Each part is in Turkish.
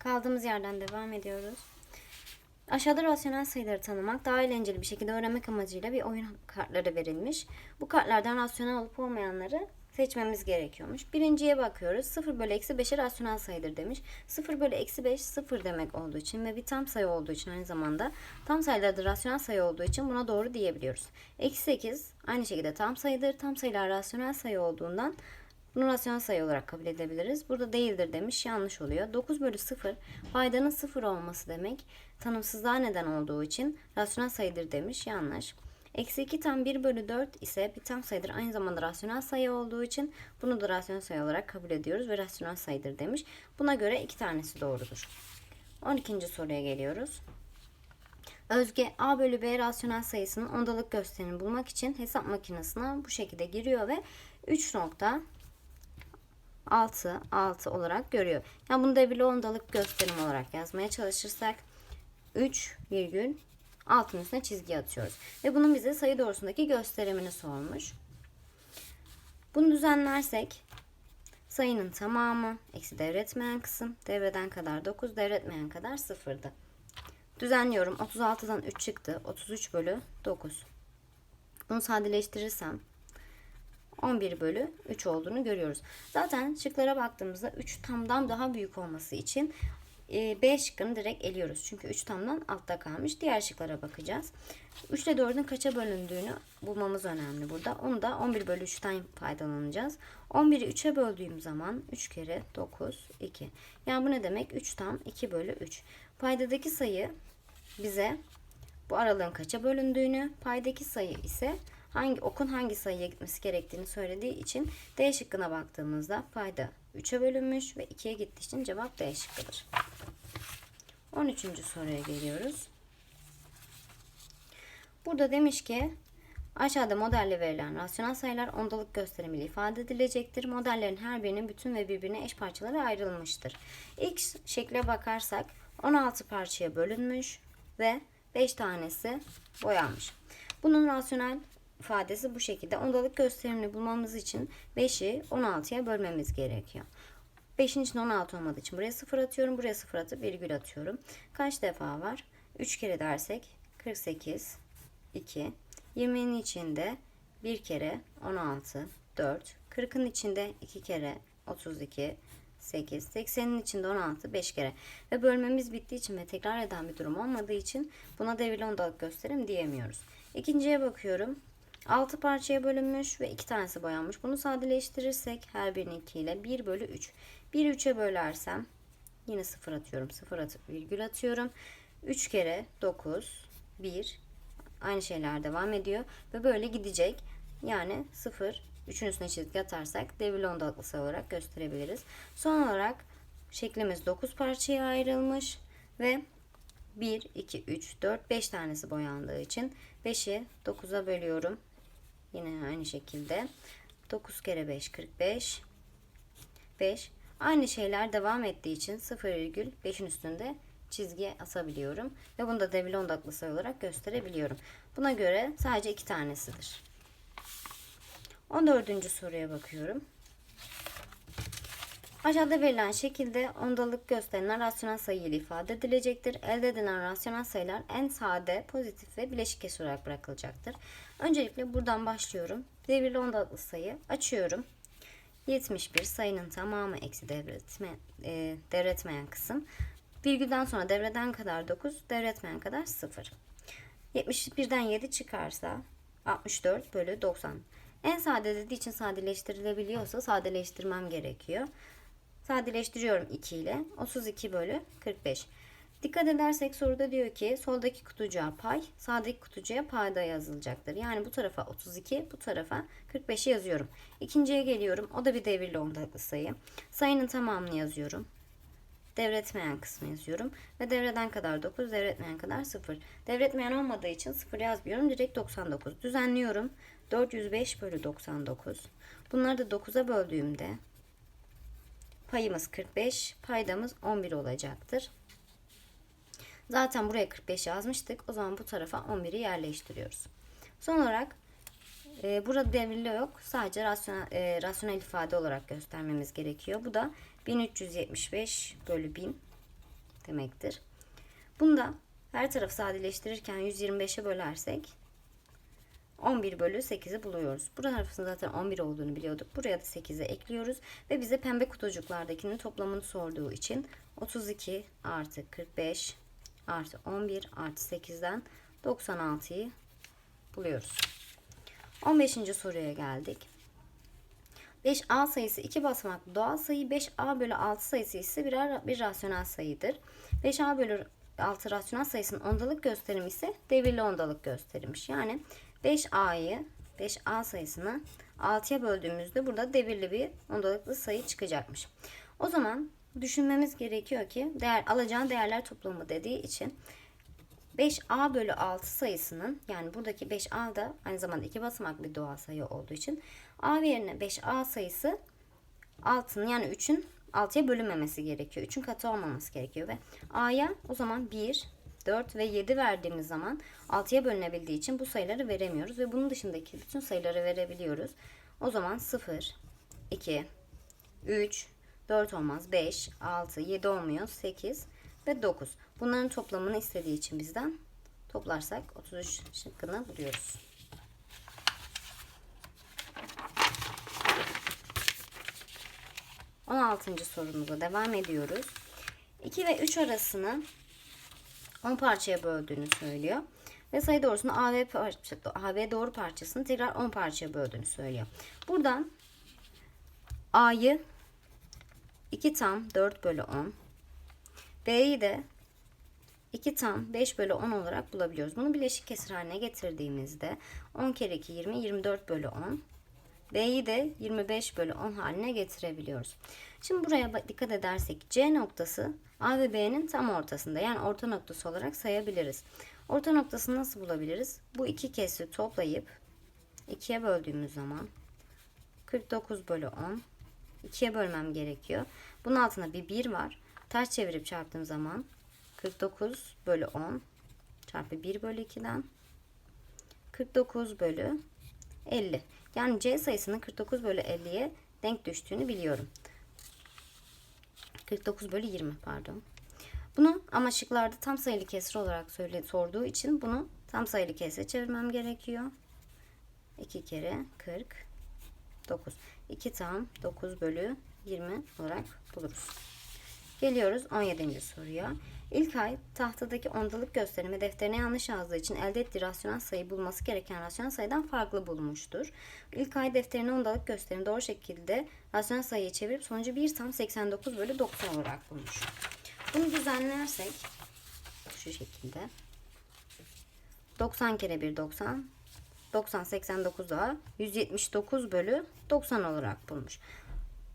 Kaldığımız yerden devam ediyoruz. Aşağıda rasyonel sayıları tanımak daha eğlenceli bir şekilde öğrenmek amacıyla bir oyun kartları verilmiş. Bu kartlardan rasyonel olup olmayanları seçmemiz gerekiyormuş. Birinciye bakıyoruz. 0 bölü eksi 5'e rasyonel sayıdır demiş. 0 bölü eksi 5 0 demek olduğu için ve bir tam sayı olduğu için aynı zamanda tam sayılarda rasyonel sayı olduğu için buna doğru diyebiliyoruz. Eksi 8 aynı şekilde tam sayıdır. Tam sayılar rasyonel sayı olduğundan bunu rasyonel sayı olarak kabul edebiliriz. Burada değildir demiş. Yanlış oluyor. 9 bölü 0 paydanın 0 olması demek. Tanımsızlığa neden olduğu için rasyonel sayıdır demiş. Yanlış. Eksi 2 tam 1 bölü 4 ise bir tam sayıdır. Aynı zamanda rasyonel sayı olduğu için bunu da rasyonel sayı olarak kabul ediyoruz ve rasyonel sayıdır demiş. Buna göre iki tanesi doğrudur. 12. soruya geliyoruz. Özge A bölü B rasyonel sayısının ondalık gösterimini bulmak için hesap makinesine bu şekilde giriyor ve 3 nokta 6 6 olarak görüyor. Yani bunu da bir ondalık gösterim olarak yazmaya çalışırsak 3 virgül altın üstüne çizgi atıyoruz. Ve bunun bize sayı doğrusundaki gösterimini sormuş. Bunu düzenlersek sayının tamamı eksi devretmeyen kısım devreden kadar 9 devretmeyen kadar 0'dı. Düzenliyorum. 36'dan 3 çıktı. 33 bölü 9. Bunu sadeleştirirsem 11 bölü 3 olduğunu görüyoruz. Zaten şıklara baktığımızda 3 tamdan daha büyük olması için e, B şıkkını direkt eliyoruz. Çünkü 3 tamdan altta kalmış. Diğer şıklara bakacağız. 3 ile 4'ün kaça bölündüğünü bulmamız önemli burada. Onu da 11 bölü 3'ten faydalanacağız. 11'i 3'e böldüğüm zaman 3 kere 9, 2. Yani bu ne demek? 3 tam 2 bölü 3. Paydadaki sayı bize bu aralığın kaça bölündüğünü, paydaki sayı ise hangi okun hangi sayıya gitmesi gerektiğini söylediği için D şıkkına baktığımızda payda 3'e bölünmüş ve 2'ye gittiği için cevap D şıkkıdır. 13. soruya geliyoruz. Burada demiş ki aşağıda modelle verilen rasyonel sayılar ondalık gösterimiyle ifade edilecektir. Modellerin her birinin bütün ve birbirine eş parçalara ayrılmıştır. İlk şekle bakarsak 16 parçaya bölünmüş ve 5 tanesi boyanmış. Bunun rasyonel ifadesi bu şekilde. Ondalık gösterimini bulmamız için 5'i 16'ya bölmemiz gerekiyor. 5'in içinde 16 olmadığı için buraya 0 atıyorum. Buraya 0 atıp virgül atıyorum. Kaç defa var? 3 kere dersek 48, 2. 20'nin içinde 1 kere 16, 4. 40'ın içinde 2 kere 32, 8. 80'in içinde 16, 5 kere. Ve bölmemiz bittiği için ve tekrar eden bir durum olmadığı için buna devirli ondalık gösterim diyemiyoruz. İkinciye bakıyorum. 6 parçaya bölünmüş ve 2 tanesi boyanmış. Bunu sadeleştirirsek her birini 2 ile 1 bölü 3. 1'i 3'e bölersem yine 0 atıyorum. 0 atıp virgül atıyorum. 3 kere 9, 1. Aynı şeyler devam ediyor. Ve böyle gidecek. Yani 0, 3'ün üstüne çizgi atarsak devirli ondalıklı sayı olarak gösterebiliriz. Son olarak şeklimiz 9 parçaya ayrılmış ve 1, 2, 3, 4, 5 tanesi boyandığı için 5'i 9'a bölüyorum. Yine aynı şekilde 9 kere 5 45 5 aynı şeyler devam ettiği için 0,5'in üstünde çizgi asabiliyorum ve bunu da devirli ondaklı sayı olarak gösterebiliyorum. Buna göre sadece iki tanesidir. 14. soruya bakıyorum. Aşağıda verilen şekilde ondalık gösterilen rasyonel sayı ile ifade edilecektir. Elde edilen rasyonel sayılar en sade, pozitif ve bileşik kesir olarak bırakılacaktır. Öncelikle buradan başlıyorum. Devirli ondalıklı sayı açıyorum. 71 sayının tamamı eksi devretme, e, devretmeyen kısım. Virgülden sonra devreden kadar 9, devretmeyen kadar 0. 71'den 7 çıkarsa 64 bölü 90. En sade dediği için sadeleştirilebiliyorsa sadeleştirmem gerekiyor. Sadeleştiriyorum 2 ile. 32 bölü 45. Dikkat edersek soruda diyor ki soldaki kutucuğa pay, sağdaki kutucuğa payda yazılacaktır. Yani bu tarafa 32, bu tarafa 45'i yazıyorum. İkinciye geliyorum. O da bir devirli ondalıklı sayı. Sayının tamamını yazıyorum. Devretmeyen kısmı yazıyorum. Ve devreden kadar 9, devretmeyen kadar 0. Devretmeyen olmadığı için 0 yazmıyorum. Direkt 99. Düzenliyorum. 405 bölü 99. Bunları da 9'a böldüğümde payımız 45, paydamız 11 olacaktır. Zaten buraya 45 yazmıştık. O zaman bu tarafa 11'i yerleştiriyoruz. Son olarak e, burada devirli yok. Sadece rasyonel, e, rasyonel ifade olarak göstermemiz gerekiyor. Bu da 1375 bölü 1000. demektir. Bunda her tarafı sadeleştirirken 125'e bölersek 11 bölü 8'i buluyoruz. Burada tarafının zaten 11 olduğunu biliyorduk. Buraya da 8'i ekliyoruz. Ve bize pembe kutucuklardakinin toplamını sorduğu için 32 artı 45 artı 11 artı 8'den 96'yı buluyoruz. 15. soruya geldik. 5a sayısı 2 basamaklı doğal sayı 5a bölü 6 sayısı ise birer bir rasyonel sayıdır. 5a bölü 6 rasyonel sayısının ondalık gösterimi ise devirli ondalık gösterimmiş. Yani 5a'yı 5a sayısını 6'ya böldüğümüzde burada devirli bir ondalıklı sayı çıkacakmış. O zaman düşünmemiz gerekiyor ki değer alacağın değerler toplamı dediği için 5a bölü 6 sayısının yani buradaki 5a da aynı zamanda iki basamaklı bir doğal sayı olduğu için a yerine 5a sayısı 6'nın yani 3'ün 6'ya bölünmemesi gerekiyor. 3'ün katı olmaması gerekiyor ve a'ya o zaman 1, 4 ve 7 verdiğimiz zaman 6'ya bölünebildiği için bu sayıları veremiyoruz ve bunun dışındaki bütün sayıları verebiliyoruz. O zaman 0, 2, 3, 4 olmaz, 5, 6, 7 olmuyor, 8 ve 9. Bunların toplamını istediği için bizden toplarsak 33 şıkkını buluyoruz. On altıncı sorumuza devam ediyoruz. 2 ve 3 arasını 10 parçaya böldüğünü söylüyor. Ve sayı doğrusunu A ve, parça, A ve doğru parçasını tekrar 10 parçaya böldüğünü söylüyor. Buradan A'yı 2 tam 4 bölü 10. B'yi de 2 tam 5 bölü 10 olarak bulabiliyoruz. Bunu bileşik kesir haline getirdiğimizde 10 kere 2 20 24 bölü 10. B'yi de 25 bölü 10 haline getirebiliyoruz. Şimdi buraya dikkat edersek C noktası A ve B'nin tam ortasında yani orta noktası olarak sayabiliriz. Orta noktasını nasıl bulabiliriz? Bu iki kesri toplayıp 2'ye böldüğümüz zaman 49 bölü 10 2'ye bölmem gerekiyor. Bunun altında bir 1 var. Ters çevirip çarptığım zaman 49 bölü 10 çarpı 1 bölü 2'den 49 bölü 50. Yani C sayısının 49 bölü 50'ye denk düştüğünü biliyorum. 49 bölü 20 pardon. Bunu ama şıklarda tam sayılı kesir olarak söyle, sorduğu için bunu tam sayılı kesire çevirmem gerekiyor. 2 kere 49. 2 tam 9 bölü 20 olarak buluruz. Geliyoruz 17. soruya. İlkay tahtadaki ondalık gösterimi defterine yanlış yazdığı için elde ettiği rasyonel sayı bulması gereken rasyonel sayıdan farklı bulmuştur. İlkay defterine ondalık gösterimi doğru şekilde rasyonel sayıya çevirip sonucu 1 tam 89 bölü 90 olarak bulmuş. Bunu düzenlersek şu şekilde 90 kere 1 90 90 89 daha 179 bölü 90 olarak bulmuş.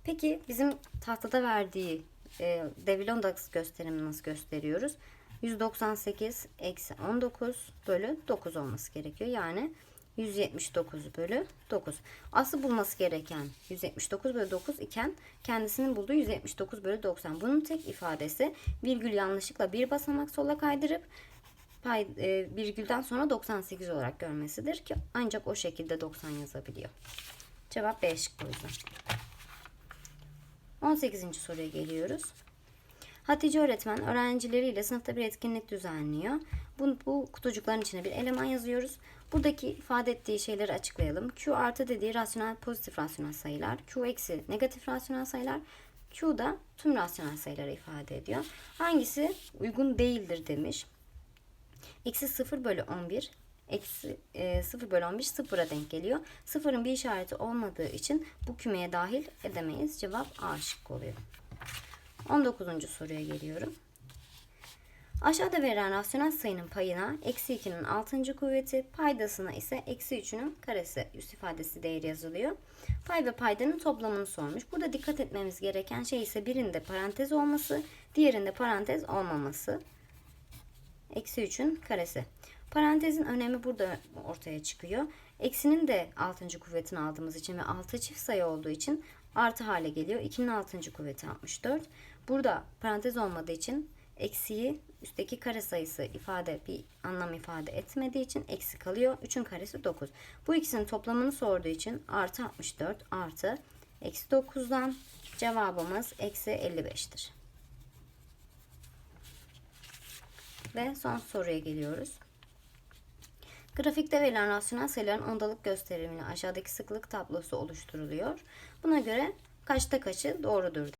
Peki bizim tahtada verdiği e, Devilon Dax gösterimini nasıl gösteriyoruz? 198 eksi 19 bölü 9 olması gerekiyor. Yani 179 bölü 9. Aslı bulması gereken 179 bölü 9 iken kendisinin bulduğu 179 bölü 90. Bunun tek ifadesi virgül yanlışlıkla bir basamak sola kaydırıp pay, e, virgülden sonra 98 olarak görmesidir ki ancak o şekilde 90 yazabiliyor. Cevap B şıkkı o yüzden. 18. soruya geliyoruz. Hatice öğretmen öğrencileriyle sınıfta bir etkinlik düzenliyor. Bu, bu kutucukların içine bir eleman yazıyoruz. Buradaki ifade ettiği şeyleri açıklayalım. Q artı dediği rasyonel pozitif rasyonel sayılar. Q eksi negatif rasyonel sayılar. Q da tüm rasyonel sayıları ifade ediyor. Hangisi uygun değildir demiş. Eksi 0 bölü 11 eksi e, 0 bölü 11 sıfıra denk geliyor. Sıfırın bir işareti olmadığı için bu kümeye dahil edemeyiz. Cevap A şıkkı oluyor. 19. soruya geliyorum. Aşağıda verilen rasyonel sayının payına eksi 2'nin 6. kuvveti, paydasına ise eksi 3'ünün karesi üst ifadesi değeri yazılıyor. Pay ve paydanın toplamını sormuş. Burada dikkat etmemiz gereken şey ise birinde parantez olması, diğerinde parantez olmaması. Eksi 3'ün karesi. Parantezin önemi burada ortaya çıkıyor. Eksinin de 6. kuvvetini aldığımız için ve 6 çift sayı olduğu için artı hale geliyor. 2'nin 6. kuvveti 64. Burada parantez olmadığı için eksiği üstteki kare sayısı ifade bir anlam ifade etmediği için eksi kalıyor. 3'ün karesi 9. Bu ikisinin toplamını sorduğu için artı 64 artı eksi 9'dan cevabımız eksi 55'tir. Ve son soruya geliyoruz. Grafikte verilen rasyonel sayıların ondalık gösterimini aşağıdaki sıklık tablosu oluşturuluyor. Buna göre kaçta kaçı doğrudur